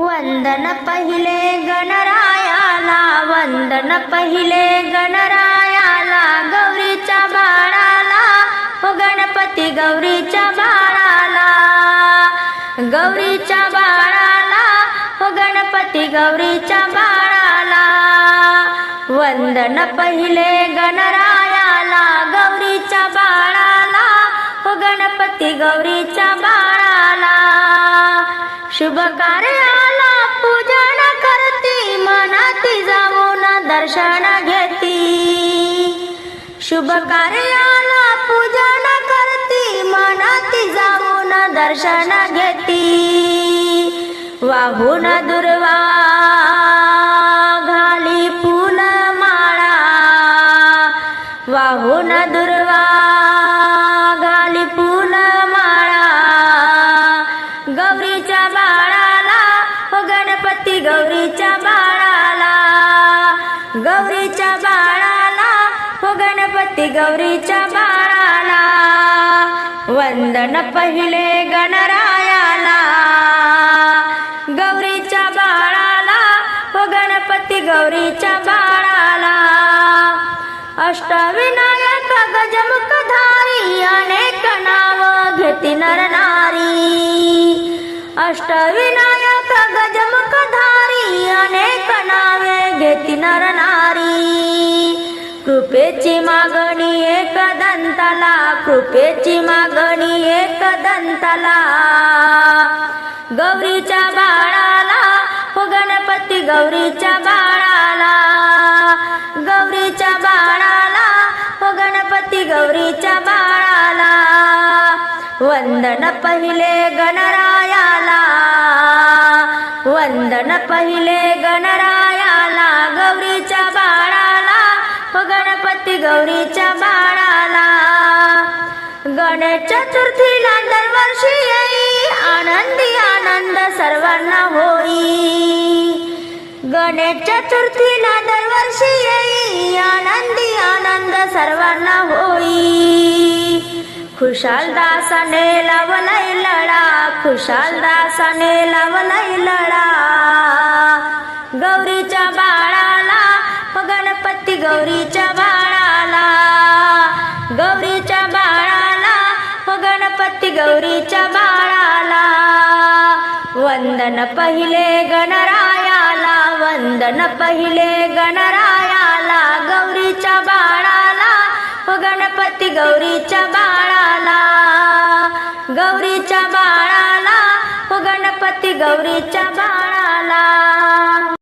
वंदन पहिले गणरायाला वंदन पहिले गणरायाला गौरीच्या बाळाला हो गणपती गौरीच्या बाळाला. गौरीच्या बाळाला हो गणपती गौरीच्या बाळाला. वंदन पहिले गणरा शुभ कार्याला पूजन करती मनाती जाऊन दर्शन घेती. शुभ कार्याला पूजन करती मनाती जाऊन दर्शन घेती. वाहून दुर्वा घाली फुल माळा वाहून दुर्वा गौरीच्या बाळाला. गौरीच्या बाळाला हो गणपती गौरीच्या बाळाला. वंदन पहिले गणरायाला. गौरीच्या बाळाला हो गणपती गौरीच्या बाळाला. अष्टविनायक गजमुखधारी अनेक नाव घेती नरनारी. अष्टविनायक नावे नर नारी. कृपेची मागणी एक दंताला कृपेची मागणी एक दंताला. गौरीच्या बाळाला हो गणपती गौरीच्या बाळाला. गौरीच्या बाळाला हो गणपती गौरीच्या बाळाला. वंदन पहिले गणरायाला. वंदन पहिले गणरा गौरीच्या बाळाला हो गणपती गौरीच्या बाळाला. गणेश चतुर्थीला दरवर्षी येई आनंदी आनंद सर्वांना होई. गणेश चतुर्थीला दरवर्षी येई आनंदी आनंद सर्वांना होई. खुशाल दासाने लावलाय लढा खुशाल दासाने लावलाय लढा. गौरीच्या बाळाला गणपती गौरीच्या बाळाला. गौरीच्या बाळाला गणपती गौरीच्या बाळाला. वंदन पहिले गणरायाला वंदन पहिले गणरायाला. गौरीच्या बाळाला गणपती गौरीच्या बाळाला. गौरीच्या बाळाला हो गणपती गौरीच्या बाळाला.